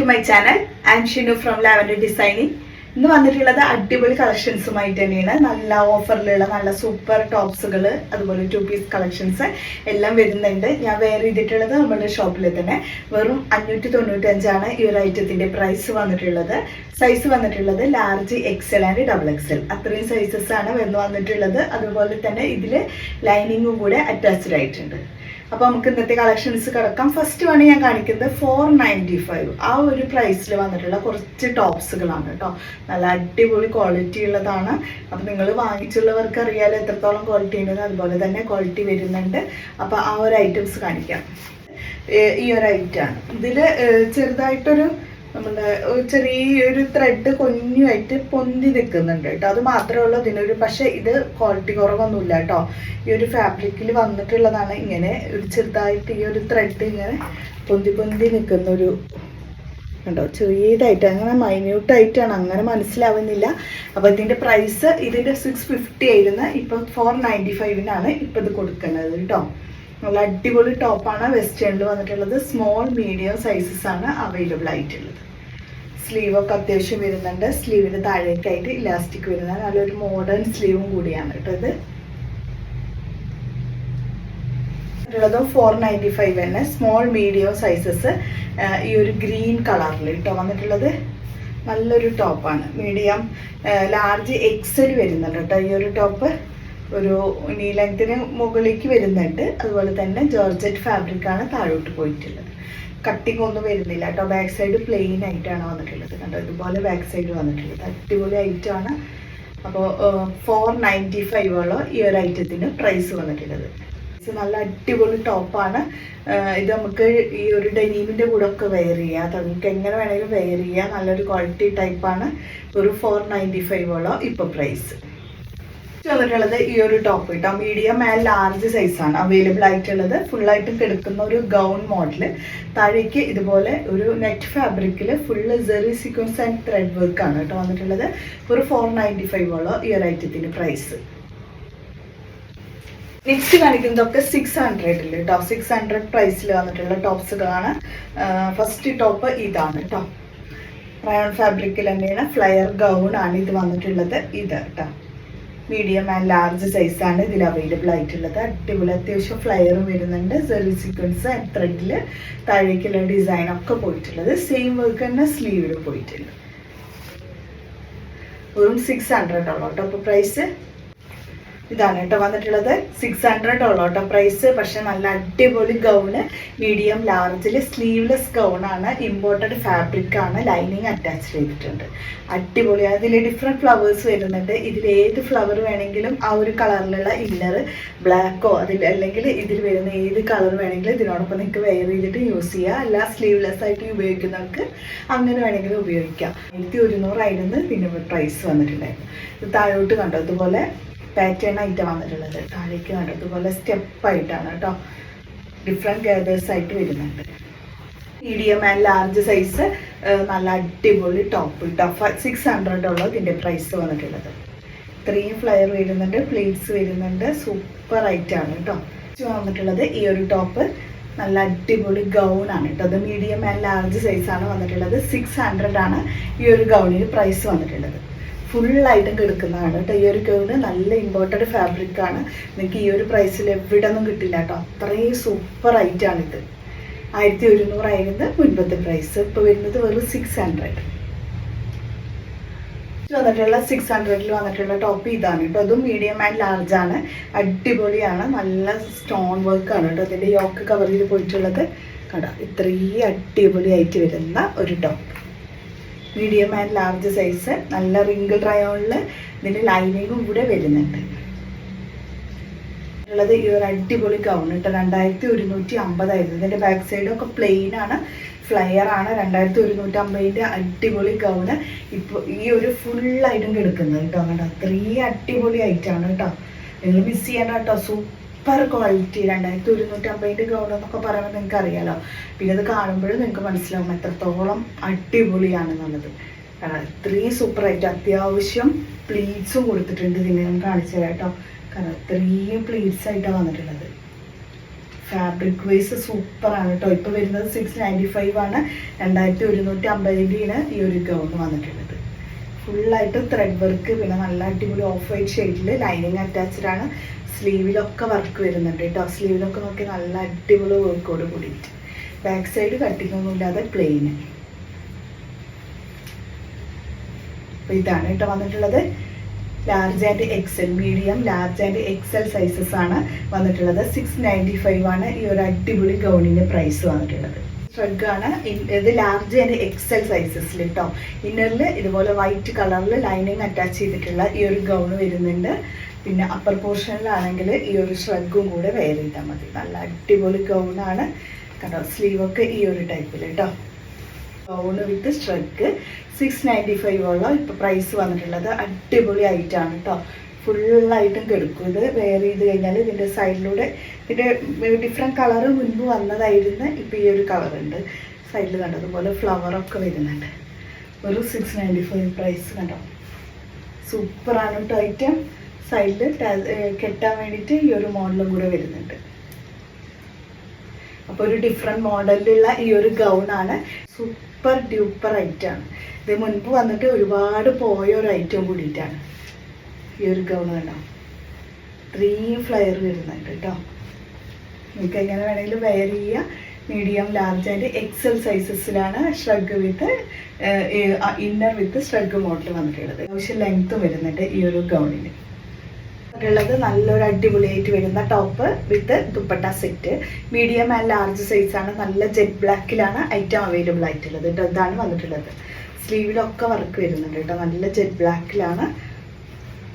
To my channel and Shinu from Lavender Designing ഇന്ന് വന്നിട്ടുള്ളത് അടിപൊളി കളക്ഷൻസുമായിട്ട് തന്നെയാണ്. നല്ല ഓഫറിലുള്ള നല്ല സൂപ്പർ ടോപ്സുകൾ അതുപോലെ ടു പീസ് കളക്ഷൻസ് എല്ലാം വരുന്നുണ്ട്. ഞാൻ വെയർ ചെയ്തിട്ടുള്ളത് നമ്മുടെ ഷോപ്പിൽ തന്നെ. വെറും അഞ്ഞൂറ്റി തൊണ്ണൂറ്റഞ്ചാണ് ഈ ഒരു ഐറ്റത്തിന്റെ പ്രൈസ് വന്നിട്ടുള്ളത്. സൈസ് വന്നിട്ടുള്ളത് large XL and double XL അത്രയും സൈസസ് ആണ് വന്ന് വന്നിട്ടുള്ളത്. അതുപോലെ തന്നെ ഇതിൽ ലൈനിങ്ങും കൂടെ അറ്റാച്ച്ഡ് ആയിട്ടുണ്ട്. അപ്പോൾ നമുക്ക് ഇന്നത്തെ കളക്ഷൻസ് കിടക്കാം. ഫസ്റ്റ് വേണേ ഞാൻ കാണിക്കുന്നത് ഫോർ നയന്റി ഫൈവ് ആ ഒരു പ്രൈസിൽ വന്നിട്ടുള്ള കുറച്ച് ടോപ്സുകളാണ് കേട്ടോ. നല്ല അടിപൊളി ക്വാളിറ്റി ഉള്ളതാണ്. അപ്പോൾ നിങ്ങൾ വാങ്ങിച്ചുള്ളവർക്ക് അറിയാലോ എത്രത്തോളം ക്വാളിറ്റി ഉണ്ടെന്ന്. അതുപോലെ തന്നെ ക്വാളിറ്റി വരുന്നുണ്ട്. അപ്പോൾ ആ ഒരു ഐറ്റംസ് കാണിക്കാം. ഈ ഒരു ഐറ്റമാണ് ഇതിൽ ചെറുതായിട്ടൊരു നമ്മുടെ ചെറിയൊരു ത്രെഡ് കൊഞ്ഞുമായിട്ട് പൊന്തി നിൽക്കുന്നുണ്ട് കേട്ടോ. അത് മാത്രമേ ഉള്ളൂ ഇതിനൊരു പക്ഷേ ഇത് ക്വാളിറ്റി കുറവൊന്നുമില്ല കേട്ടോ. ഈ ഒരു ഫാബ്രിക്കിൽ വന്നിട്ടുള്ളതാണ് ഇങ്ങനെ ഒരു ചെറുതായിട്ട് ഈ ഒരു ത്രെഡ് ഇങ്ങനെ പൊന്തി പൊന്തി നിൽക്കുന്ന ഒരു കണ്ടോ? ചെറിയതായിട്ട് അങ്ങനെ മൈന്യൂട്ടായിട്ടാണ് അങ്ങനെ മനസ്സിലാവുന്നില്ല. അപ്പോൾ ഇതിന്റെ പ്രൈസ് ഇതിന്റെ സിക്സ് ഫിഫ്റ്റി ആയിരുന്നു. ഇപ്പം ഫോർ നയന്റി ഫൈവിനാണ് ഇപ്പം ഇത് കൊടുക്കുന്നത് കേട്ടോ. നല്ല അടിപൊളി ടോപ്പാണ് വെസ്റ്റേണിൽ വന്നിട്ടുള്ളത് സ്മോൾ മീഡിയം സൈസസ് ആണ് അവൈലബിൾ ആയിട്ടുള്ളത്. സ്ലീവ് ഒക്കെ അത്യാവശ്യം വരുന്നുണ്ട്. സ്ലീവിന് താഴേക്കായിട്ട് ഇലാസ്റ്റിക് വരുന്ന നല്ലൊരു മോഡേൺ സ്ലീവും കൂടിയാണ് കേട്ടോ ഇത്. ഉള്ളത് ഫോർ നയന്റി ഫൈവ് തന്നെ. സ്മോൾ മീഡിയം സൈസസ് ഈ ഒരു ഗ്രീൻ കളറിൽ കേട്ടോ വന്നിട്ടുള്ളത്. നല്ലൊരു ടോപ്പാണ് മീഡിയം ലാർജ് എക്സൽ വരുന്നുണ്ട് കേട്ടോ ഈ ഒരു ടോപ്പ് ഒരു നീ ലെങ്ത്തിന് മുകളിലേക്ക് വരുന്നുണ്ട്. അതുപോലെ തന്നെ ജോർജറ്റ് ഫാബ്രിക് ആണ് താഴോട്ട് പോയിട്ടുള്ളത്. കട്ടിങ് ഒന്നും വരുന്നില്ല കേട്ടോ. ബാക്ക് സൈഡ് പ്ലെയിൻ ആയിട്ടാണ് വന്നിട്ടുള്ളത്. കണ്ടോ? ഇതുപോലെ ബാക്ക് സൈഡ് വന്നിട്ടുള്ളത്. അടിപൊളി ഐറ്റമാണ് അപ്പോൾ ഫോർ നയന്റി ഫൈവോളം ഈ ഒരു ഐറ്റത്തിന് പ്രൈസ് വന്നിട്ടുള്ളത്. നല്ല അടിപൊളി ടോപ്പാണ് ഇത് നമുക്ക് ഈ ഒരു ഡെനീമിന്റെ കൂടെ ഒക്കെ വെയർ ചെയ്യാം. അത് നമുക്ക് എങ്ങനെ വേണമെങ്കിലും വെയർ ചെയ്യാം. നല്ലൊരു ക്വാളിറ്റി ടൈപ്പാണ് ഒരു ഫോർ നയന്റി ഫൈവോളം ഇപ്പോൾ പ്രൈസ് വന്നിട്ടുള്ളത് ഈ ഒരു ടോപ്പ് കേട്ടോ മീഡിയം ആൻഡ് ലാർജ് സൈസാണ് അവൈലബിൾ ആയിട്ടുള്ളത്. ഫുള്ളായിട്ടും കിടക്കുന്ന ഒരു ഗൗൺ മോഡൽ താഴേക്ക് ഇതുപോലെ ഒരു നെറ്റ് ഫാബ്രിക്കിൽ full zari sequence and thread work ആണ് കേട്ടോ വന്നിട്ടുള്ളത്. ഒരു ഫോർ നയന്റി ഫൈവോളം ഈ ഒരു ഐറ്റത്തിന്റെ പ്രൈസ് നെക്സ്റ്റ് കാണിക്കുന്നതൊക്കെ സിക്സ് ഹൺഡ്രഡിൽ കേട്ടോ. സിക്സ് ഹൺഡ്രഡ് പ്രൈസിൽ വന്നിട്ടുള്ള ടോപ്സ് ടോപ്സുകളാണ് ഫസ്റ്റ് ടോപ്പ് ഇതാണ് കേട്ടോ. റയോൺ ഫാബ്രിക്കിൽ തന്നെയാണ്. ഫ്ലയർ ഗൗൺ ആണ് ഇത് വന്നിട്ടുള്ളത്. ഇത് കേട്ടോ. മീഡിയം ആൻഡ് ലാർജ് സൈസ് ആണ് ഇതിൽ അവൈലബിൾ ആയിട്ടുള്ളത്. അടിപൊളി അത്യാവശ്യം ഫ്ലയറും വരുന്നുണ്ട്. സെറി സീക്വൻസ് ആൻഡ് ത്രെഡിൽ താഴേക്കുള്ള ഡിസൈൻ ഒക്കെ പോയിട്ടുള്ളത്. സെയിം വർക്ക് തന്നെ സ്ലീവിൽ പോയിട്ടുണ്ട്. വെറും സിക്സ് ഹൺഡ്രഡ് ഉള്ളൂ കേട്ടോ. അപ്പോൾ പ്രൈസ് ഇതാണ് കേട്ടോ വന്നിട്ടുള്ളത്. സിക്സ് ഹൺഡ്രഡ് ഉള്ളൂ കേട്ടോ പ്രൈസ് പക്ഷെ നല്ല അടിപൊളി ഗൗണ് മീഡിയം ലാർജിൽ സ്ലീവ്ലെസ് ഗൗണാണ് ഇമ്പോർട്ടഡ് ഫാബ്രിക് ആണ് ലൈനിങ് അറ്റാച്ച് ചെയ്തിട്ടുണ്ട്. അടിപൊളി. അതിൽ ഡിഫറെന്റ് ഫ്ലവേഴ്സ് വരുന്നുണ്ട്. ഇതിൽ ഏത് ഫ്ലവർ വേണമെങ്കിലും ആ ഒരു കളറിലുള്ള ഇന്നർ ബ്ലാക്കോ അതിൽ അല്ലെങ്കിൽ ഇതിൽ വരുന്ന ഏത് കളർ വേണമെങ്കിലും ഇതിനോടൊപ്പം നിങ്ങൾക്ക് വെയർ ചെയ്തിട്ട് യൂസ് ചെയ്യുക അല്ല സ്ലീവ്ലെസ് ആയിട്ട് ഉപയോഗിക്കുന്നവർക്ക് അങ്ങനെ വേണമെങ്കിലും ഉപയോഗിക്കാം. എനിക്ക് ഒരുന്നൂറായിരുന്നു പിന്നെ പ്രൈസ് വന്നിട്ടുണ്ടായിരുന്നു താഴോട്ട് കണ്ടോ? ഇതുപോലെ പാറ്റേൺ ആയിട്ട് വന്നിട്ടുള്ളത്. താഴേക്ക് അതുപോലെ ഇതുപോലെ സ്റ്റെപ്പ് ആയിട്ടാണ് കേട്ടോ. ഡിഫറെന്റ് ഗേദേഴ്സ് ആയിട്ട് വരുന്നുണ്ട്. മീഡിയം ആൻഡ് ലാർജ് സൈസ് നല്ല അടിപൊളി ടോപ്പ് കേട്ടോ സിക്സ് ഹൺഡ്രഡ് ഉള്ള ഇതിന്റെ പ്രൈസ് വന്നിട്ടുള്ളത്. ഇത്രയും ഫ്ലയർ വരുന്നുണ്ട് പ്ലേറ്റ്സ് വരുന്നുണ്ട്. സൂപ്പർ ആയിട്ടാണ് കേട്ടോ. വന്നിട്ടുള്ളത് ഈ ഒരു ടോപ്പ് നല്ല അടിപൊളി ഗൗൺ ആണ് കേട്ടോ. അത് മീഡിയം ആൻഡ് ലാർജ് സൈസാണ് വന്നിട്ടുള്ളത്. സിക്സ് ഹൺഡ്രഡ് ആണ് ഈ ഒരു ഗൗണിന് പ്രൈസ് വന്നിട്ടുള്ളത്. ഫുള്ളായിട്ടും കിടക്കുന്നതാണ് കേട്ടോ. ഈ ഒരു കേവിന് നല്ല ഇമ്പോർട്ടഡ് ഫാബ്രിക് ആണ്. നിങ്ങൾക്ക് ഈ ഒരു പ്രൈസിൽ എവിടെ ഒന്നും കിട്ടില്ല കേട്ടോ. അത്രയും സൂപ്പർ ഇത് ആയിരത്തി ഒരുന്നൂറായിരുന്നു മുൻപത്തെ പ്രൈസ് ഇപ്പോൾ വരുന്നത് വെറും സിക്സ് ഹൺഡ്രഡ് വന്നിട്ടുള്ള സിക്സ് ഹൺഡ്രഡിൽ വന്നിട്ടുള്ള ടോപ്പ് ഇതാണ് കേട്ടോ. അതും മീഡിയം ആൻഡ് ലാർജ് ആണ്. അടിപൊളിയാണ്. നല്ല സ്റ്റോൺ വർക്ക് ആണ് കേട്ടോ. അതിന്റെ യോക്ക് ചെയ്ത് പോയിട്ടുള്ളത്. കട ഇത്രയും അടിപൊളിയായിട്ട് വരുന്ന ഒരു top medium and large size നല്ല റിങ്കിൾ റയോണിൽ ഇതിന്റെ ലൈനിങ്ങും കൂടെ വരുന്നുണ്ട്. ഉള്ളത് ഈ ഒരു അടിപൊളി ഗൗൺ കേട്ടോ രണ്ടായിരത്തി ഒരുന്നൂറ്റി അമ്പതായിരുന്നു ഇതിന്റെ ബാക്ക് സൈഡൊക്കെ പ്ലെയിൻ ആണ്. ഫ്ലയർ ആണ്. രണ്ടായിരത്തി ഒരുന്നൂറ്റി അമ്പതിന്റെ അടിപൊളി ഗൗണ് ഇപ്പോൾ ഈ ഒരു ഫുള്ളായിട്ടും കിടക്കുന്നത് കേട്ടോ കേട്ടോ അത്രയും അടിപൊളി ആയിട്ടാണ് കേട്ടോ നിങ്ങൾ മിസ് ചെയ്യണ്ട കേട്ടോ സൂപ്പർ ക്വാളിറ്റി രണ്ടായിരത്തി ഒരുന്നൂറ്റി അമ്പതിന്റെ ഗൗൺ എന്നൊക്കെ പറയുമ്പോൾ നിങ്ങൾക്ക് അറിയാലോ പിന്നെ അത് കാണുമ്പോഴും നിങ്ങൾക്ക് മനസ്സിലാവും എത്രത്തോളം അടിപൊളിയാണെന്നുള്ളത്. ഇത്രയും സൂപ്പറായിട്ട് അത്യാവശ്യം പ്ലീറ്റ്സും കൊടുത്തിട്ടുണ്ട് ഇതിനെ ഞാൻ കാണിച്ചു തരാം കേട്ടോ. കാരണം ഇത്രയും പ്ലീറ്റ്സ് ആയിട്ടാണ് വന്നിട്ടുള്ളത്. ഫാബ്രിക് വൈസ് സൂപ്പറാണ് കേട്ടോ. ഇപ്പോൾ വരുന്നത് സിക്സ് നയന്റി ഫൈവ് ആണ്. രണ്ടായിരത്തി ഒരുന്നൂറ്റി അമ്പതിന്റെയാണ് ഈ ഒരു ഗൗൺ വന്നിട്ടുള്ളത്. ഫുള്ളായിട്ട് ത്രെഡ് വർക്ക് പിന്നെ നല്ല അടിപൊളി ഓഫ് വൈറ്റ് ഷെയ്ഡിൽ ലൈനിങ് അറ്റാച്ച്ഡ് ആണ്. സ്ലീവിലൊക്കെ വർക്ക് വരുന്നുണ്ട് കേട്ടോ. സ്ലീവിലൊക്കെ നോക്കി നല്ല അടിപൊളി വർക്കോട് കൂടിയിട്ട്. ബാക്ക് സൈഡ് കട്ടിങ് ഒന്നും ഇല്ലാതെ പ്ലെയിൻ അപ്പോൾ ഇതാണ് കേട്ടോ വന്നിട്ടുള്ളത്. Large and XL medium large and XL sizes ആണ് വന്നിട്ടുള്ളത്. സിക്സ് നയന്റി ഫൈവ് ആണ് ഈ ഒരു അടിപൊളി ഗൗണിന്റെ പ്രൈസ് വന്നിട്ടുള്ളത്. ആണ്. ഇത് ലാർജ് ആൻഡ് എക്സൽ സൈസസിൽ കേട്ടോ ഇന്നറിൽ ഇതുപോലെ വൈറ്റ് കളറിൽ ലൈനിങ് അറ്റാച്ച് ചെയ്തിട്ടുള്ള ഈ ഒരു ഗൗൺ വരുന്നുണ്ട്. പിന്നെ അപ്പർ പോർഷനിലാണെങ്കിൽ ഈ ഒരു ഷ്രഗും കൂടെ വെയർ ചെയ്താൽ മതി. നല്ല അടിപൊളി ഗൗണാണ് കണ്ടോ? സ്ലീവൊക്കെ ഈ ഒരു ടൈപ്പിൽ കേട്ടോ gown with struck six ninety five ഉള്ള ഇപ്പോൾ പ്രൈസ് വന്നിട്ടുള്ളത് അടിപൊളി ആയിട്ടാണ് കേട്ടോ ഫുള്ളായിട്ടും കെടുക്കും. ഇത് വെയർ ചെയ്ത് കഴിഞ്ഞാൽ ഇതിന്റെ സൈഡിലൂടെ ഇതിന്റെ ഡിഫറെന്റ് കളറ് മുൻപ് വന്നതായിരുന്നു ഇപ്പോൾ ഈ ഒരു കളറുണ്ട് സൈഡിൽ കണ്ടതുപോലെ ഫ്ലവറൊക്കെ വരുന്നുണ്ട്. ഒരു സിക്സ് നയന്റി ഫൈവ് പ്രൈസ് കണ്ടോ സൂപ്പറാണ് കേട്ടോ ഐറ്റം സൈഡിൽ കെട്ടാൻ വേണ്ടിയിട്ട് ഈ ഒരു മോഡലും കൂടെ വരുന്നുണ്ട്. അപ്പോൾ ഒരു ഡിഫറെന്റ് മോഡലിലുള്ള ഈ ഒരു ഗൗണാണ് സൂപ്പർ ഡ്യൂപ്പർ ഐറ്റമാണ് ഇത് മുൻപ് വന്നിട്ട് ഒരുപാട് പോയ ഒരു ഐറ്റം കൂടിയിട്ടാണ്. ഈ ഒരു ഗൗൺ കണ്ടോ? ത്രീ ഫ്ലയർ വരുന്നുണ്ട് കേട്ടോ. നിങ്ങൾക്ക് എങ്ങനെ വേണമെങ്കിലും വെയർ ചെയ്യുക. Medium large and XL സൈസസിലാണ് shrug with inner with shrug model വന്നിട്ടുള്ളത്. അത്യാവശ്യം ലെങ്ത്തും വരുന്നുണ്ട് ഈ ഒരു ഗൗണിന് ഉള്ളത് നല്ലൊരു അടിപൊളിയായിട്ട് വരുന്ന top with dupatta set medium and large സൈസാണ് നല്ല ജെറ്റ് ബ്ലാക്കിലാണ് ഐറ്റം അവൈലബിൾ ആയിട്ടുള്ളത്. ഇതാണ് വന്നിട്ടുള്ളത്. സ്ലീവിലൊക്കെ വർക്ക് വരുന്നുണ്ട് കേട്ടോ നല്ല ജെറ്റ് ബ്ലാക്കിലാണ്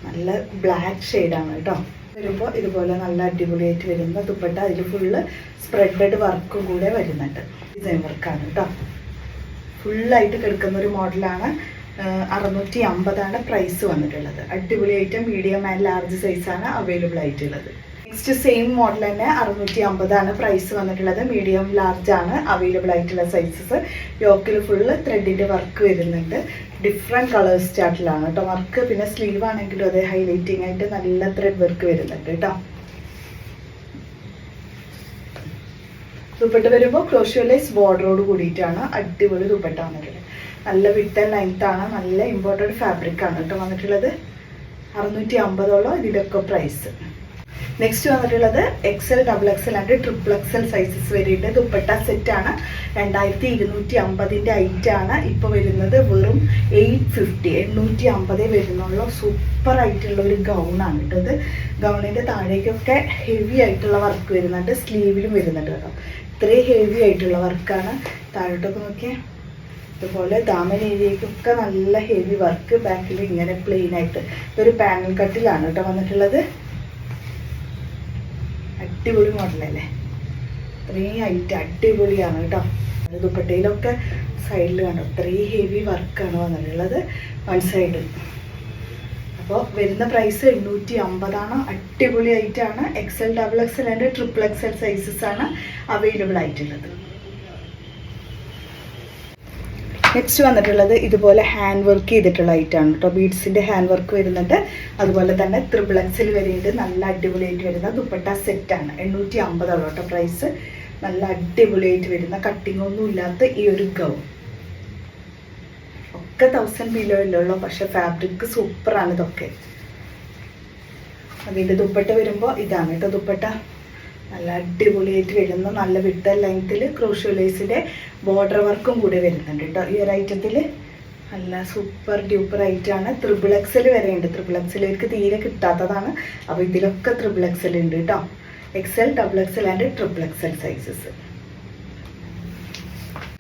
നല്ല ബ്ലാക്ക് ഷെയ്ഡാണ് കേട്ടോ വരുമ്പോൾ ഇതുപോലെ നല്ല അടിപൊളിയായിട്ട് വരുമ്പോൾ ദുപ്പട്ട. അതിൽ ഫുള്ള് സ്പ്രെഡഡ് വർക്കും കൂടെ വരുന്നുണ്ട്. ഡിസൈൻ വർക്കാണ് കേട്ടോ ഫുള്ളായിട്ട് കിടക്കുന്ന ഒരു മോഡലാണ് അറുന്നൂറ്റി അമ്പതാണ് പ്രൈസ് വന്നിട്ടുള്ളത്. അടിപൊളി ഐറ്റം മീഡിയം ആൻഡ് ലാർജ് സൈസാണ് അവൈലബിൾ ആയിട്ടുള്ളത്. നെക്സ്റ്റ് സെയിം മോഡൽ തന്നെ അറുന്നൂറ്റി അമ്പതാണ് പ്രൈസ് വന്നിട്ടുള്ളത്. മീഡിയം ലാർജ് ആണ് അവൈലബിൾ ആയിട്ടുള്ള സൈസസ് യോക്കിൽ ഫുള്ള് ത്രെഡിന്റെ വർക്ക് വരുന്നുണ്ട്. ഡിഫറെന്റ് കളേഴ്സ് ചാർട്ടിലാണ് കേട്ടോ. വർക്ക് പിന്നെ സ്ലീവ് ആണെങ്കിലും അതേ ഹൈലൈറ്റിംഗ് ആയിട്ട് നല്ല ത്രെഡ് വർക്ക് വരുന്നുണ്ട് കേട്ടോ. ദുപ്പട്ട വരുമ്പോൾ ക്രോഷ്യോലൈസ് ബോർഡറോട് കൂടിയിട്ടാണ് അടിപൊളി ദുപ്പട്ട വന്നിട്ടുള്ളത്. നല്ല വിത്ത് ആൻഡ് ലെങ്ത് ആണ്. നല്ല ഇമ്പോർട്ടന്റ് ഫാബ്രിക് ആണ് കേട്ടോ വന്നിട്ടുള്ളത്. അറുന്നൂറ്റി അമ്പതോളം ഇതിന്റെയൊക്കെ പ്രൈസ് നെക്സ്റ്റ് വന്നിട്ടുള്ളത് XL double XL and triple XL sizes വരെയുണ്ട്. ദുപ്പട്ട സെറ്റ് ആണ്. രണ്ടായിരത്തി ഇരുന്നൂറ്റി അമ്പതിന്റെ ഐറ്റ് ആണ്. ഇപ്പോൾ വരുന്നത് വെറും എയ്റ്റ് ഫിഫ്റ്റി എണ്ണൂറ്റി അമ്പതേ വരുന്നുള്ളൂ. സൂപ്പർ ആയിട്ടുള്ള ഒരു ഗൗണാണ് കേട്ടോ ഇത്. ഗൗണിന്റെ താഴേക്കൊക്കെ ഹെവി ആയിട്ടുള്ള വർക്ക് വരുന്നുണ്ട്. സ്ലീവിലും വരുന്നുണ്ട് കേട്ടോ. ഇത്രയും ഹെവി ആയിട്ടുള്ള വർക്കാണ് താഴോട്ടൊക്കെ നോക്കിയാൽ ഇതുപോലെ ദാമൻ ഏരിയക്കൊക്കെ നല്ല ഹെവി വർക്ക് ബാക്കിൽ ഇങ്ങനെ പ്ലെയിൻ ആയിട്ട്. ഇതൊരു പാനൽ കട്ടിലാണ് കേട്ടോ വന്നിട്ടുള്ളത്. അടിപൊളി മോഡലല്ലേ ഇത്രയും ഹൈറ്റ് അടിപൊളിയാണ് കേട്ടോ. ദുപ്പട്ടയിലൊക്കെ സൈഡിൽ കണ്ടോ? ഇത്രയും ഹെവി വർക്കാണ് വന്നിട്ടുള്ളത് വൺ സൈഡിൽ അപ്പോൾ വരുന്ന പ്രൈസ് എണ്ണൂറ്റി അമ്പതാണ് അടിപൊളി ആയിട്ടാണ് XL double XL and triple XL sizes ആണ് അവൈലബിൾ ആയിട്ടുള്ളത്. നെക്സ്റ്റ് വന്നിട്ടുള്ളത് ഇതുപോലെ ഹാൻഡ് വർക്ക് ചെയ്തിട്ടുള്ള ഐറ്റാണ് കേട്ടോ. ബീഡ്സിന്റെ ഹാൻഡ് വർക്ക് വരുന്നുണ്ട്. അതുപോലെ തന്നെ ത്രിബിളക്സിൽ വരെയുണ്ട്. നല്ല അടിപൊളിയായിട്ട് വരുന്ന ദുപ്പട്ട ആണ്. എണ്ണൂറ്റി അമ്പതാണ് കേട്ടോ പ്രൈസ് നല്ല അടിപൊളിയായിട്ട് വരുന്ന കട്ടിംഗ് ഒന്നും ഇല്ലാത്ത ഈ ഒരു ഗൗൺ ഒക്കെ തൗസൻഡ് ബിലോ ഇല്ലല്ലോ പക്ഷെ ഫാബ്രിക് സൂപ്പറാണ് ഇതൊക്കെ. അതിന്റെ ദുപ്പട്ട വരുമ്പോൾ ഇതാണ് കേട്ടോ ദുപ്പട്ട. നല്ല അടിപൊളിയായിട്ട് വരുന്ന നല്ല വിട്ട ലെങ്ത്തിൽ ക്രോഷ്യോലൈസിന്റെ ബോർഡർ വർക്കും കൂടി വരുന്നുണ്ട് കേട്ടോ. ഈ ഒരു ഐറ്റത്തിൽ നല്ല സൂപ്പർ ഡ്യൂപ്പർ ആയിട്ടാണ് ത്രിബിൾ എക്സൽ വരെ ഉണ്ട്. ത്രിബിൾ എക്സലേക്ക് തീരെ കിട്ടാത്തതാണ്. അപ്പോൾ ഇതിലൊക്കെ ത്രിബിൾ എക്സൽ ഉണ്ട് കേട്ടോ. XL double XL and triple XL sizes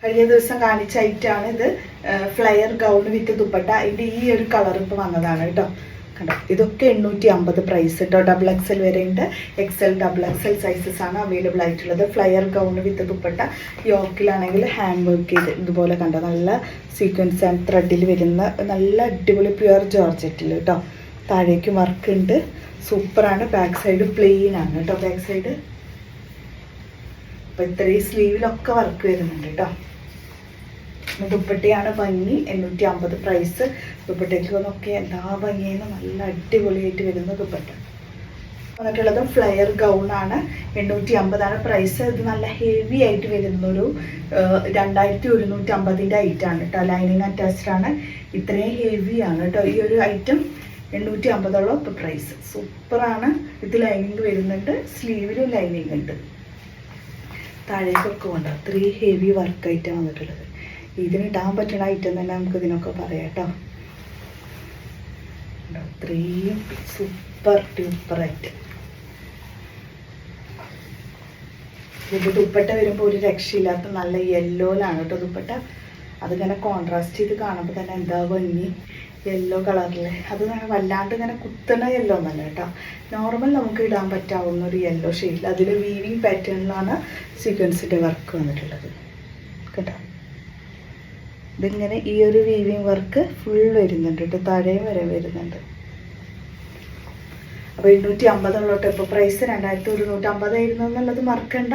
കഴിഞ്ഞ ദിവസം കാണിച്ച ഐറ്റാണ് ഇത്. Flare gown with dupatta. ഇതിന്റെ ഈ ഒരു കളർ ഇപ്പോൾ വന്നതാണ് കേട്ടോ. കണ്ടോ? ഇതൊക്കെ എണ്ണൂറ്റി അമ്പത് പ്രൈസ് കേട്ടോ ഡബിൾ എക്സൽ വരെ ഉണ്ട്. എക്സൽ ഡബിൾ എക്സൽ സൈസസ് ആണ് അവൈലബിൾ ആയിട്ടുള്ളത്. ഫ്ലയർ ഗൗൺ വിത്ത് ദുപ്പട്ട യോക്കിലാണെങ്കിൽ ഹാൻഡ് വർക്ക് ചെയ്ത് ഇതുപോലെ കണ്ടോ? നല്ല സീക്വൻസ് ആൻഡ് ത്രെഡിൽ വരുന്ന നല്ല അടിപൊളി പ്യുവർ ജോർജറ്റിൽ കേട്ടോ താഴേക്ക് വർക്ക് ഉണ്ട്. സൂപ്പറാണ് ബാക്ക് സൈഡ് പ്ലെയിൻ ആണ് കേട്ടോ ബാക്ക് സൈഡ് അപ്പോൾ ഇത്രയും സ്ലീവിലൊക്കെ വർക്ക് വരുന്നുണ്ട് കേട്ടോ ദുപ്പട്ടയാണ് ഭംഗി. എണ്ണൂറ്റി അമ്പത് പ്രൈസ് ദുപ്പട്ടയ്ക്ക് നോക്കി എന്താ ഭംഗിയെന്ന് നല്ല അടിപൊളിയായിട്ട് വരുന്ന ദുപ്പട്ട വന്നിട്ടുള്ളത് ഫ്ലെയർ ഗൗണാണ് എണ്ണൂറ്റി അമ്പതാണ് പ്രൈസ്. ഇത് നല്ല ഹെവി ആയിട്ട് വരുന്നൊരു രണ്ടായിരത്തി ഒരുന്നൂറ്റി അമ്പതിന്റെ ആണ് കേട്ടോ. ലൈനിങ് അറ്റാച്ച്ഡ് ആണ്. ഇത്രയും ഹെവിയാണ് കേട്ടോ. ഈ ഒരു ഐറ്റം എണ്ണൂറ്റി അമ്പതോളം ഇപ്പോൾ പ്രൈസ് സൂപ്പറാണ് ഇത് ലൈനിങ് വരുന്നുണ്ട്. സ്ലീവിലും ലൈനിങ് ഉണ്ട്. താഴേക്കൊക്കെ ഉണ്ട് അത്രയും ഹെവി വർക്ക് ഐറ്റം വന്നിട്ടുള്ളത്. ഇതിന് ഇടാൻ പറ്റുന്ന ഐറ്റം തന്നെ നമുക്ക് ഇതിനൊക്കെ പറയാം കേട്ടോ? അത്രയും സൂപ്പർ ട്യൂപ്പർ ആയിട്ട്. ഇത് ദുപ്പട്ട വരുമ്പോൾ ഒരു രക്ഷയില്ലാത്ത നല്ല യെല്ലോയിലാണ് കേട്ടോ ദുപ്പട്ട. അതിങ്ങനെ കോൺട്രാസ്റ്റ് ചെയ്ത് കാണുമ്പോൾ തന്നെ എന്താ ഭംഗി. യെല്ലോ കളറിൽ അത് വല്ലാണ്ട് ഇങ്ങനെ കുത്തണ യെല്ലോ ഒന്നല്ല കേട്ടോ. നോർമൽ നമുക്ക് ഇടാൻ പറ്റാവുന്ന ഒരു യെല്ലോ ഷെയ്ഡിൽ അതിൽ വീവിങ് പാറ്റേണിലാണ് സീക്വൻസിന്റെ വർക്ക് വന്നിട്ടുള്ളത്. കേട്ടോ. ഇതിങ്ങനെ ഈ ഒരു വീവിങ് വർക്ക് ഫുൾ വരുന്നുണ്ട് കേട്ടോ. താഴെയും വരെ വരുന്നുണ്ട്. അപ്പോൾ എണ്ണൂറ്റി അമ്പതുള്ളോട്ട് ഇപ്പൊ പ്രൈസ് രണ്ടായിരത്തി ഒരുന്നൂറ്റി അമ്പതായിരുന്നു എന്നുള്ളത് മറക്കണ്ട.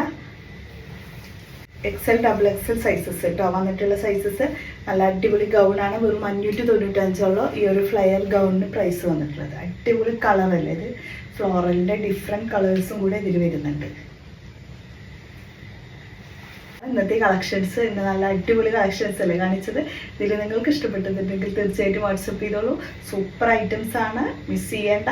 എക്സൽ ഡബിൾ എക്സൽ സൈസസ് കേട്ടോ വന്നിട്ടുള്ള സൈസസ് നല്ല അടിപൊളി ഗൗണാണ് വെറും അഞ്ഞൂറ്റി തൊണ്ണൂറ്റഞ്ചുള്ളൂ ഈ ഒരു ഫ്ലയർ ഗൗണിന് പ്രൈസ് വന്നിട്ടുള്ളത്. അടിപൊളി കളറല്ലേ ഇത്? ഫ്ലോറലിന്റെ ഡിഫറെന്റ് കളേഴ്സും കൂടെ ഇതിൽ വരുന്നുണ്ട്. ഇന്നത്തെ കളക്ഷൻസ് ഇന്ന് നല്ല അടിപൊളി കളക്ഷൻസ് അല്ലേ കാണിച്ചത്? ഇതിൽ നിങ്ങൾക്ക് ഇഷ്ടപ്പെട്ടിട്ടുണ്ടെങ്കിൽ തീർച്ചയായിട്ടും വാട്സപ്പ് ചെയ്തോളൂ. സൂപ്പർ ഐറ്റംസ് ആണ്. മിസ് ചെയ്യേണ്ട.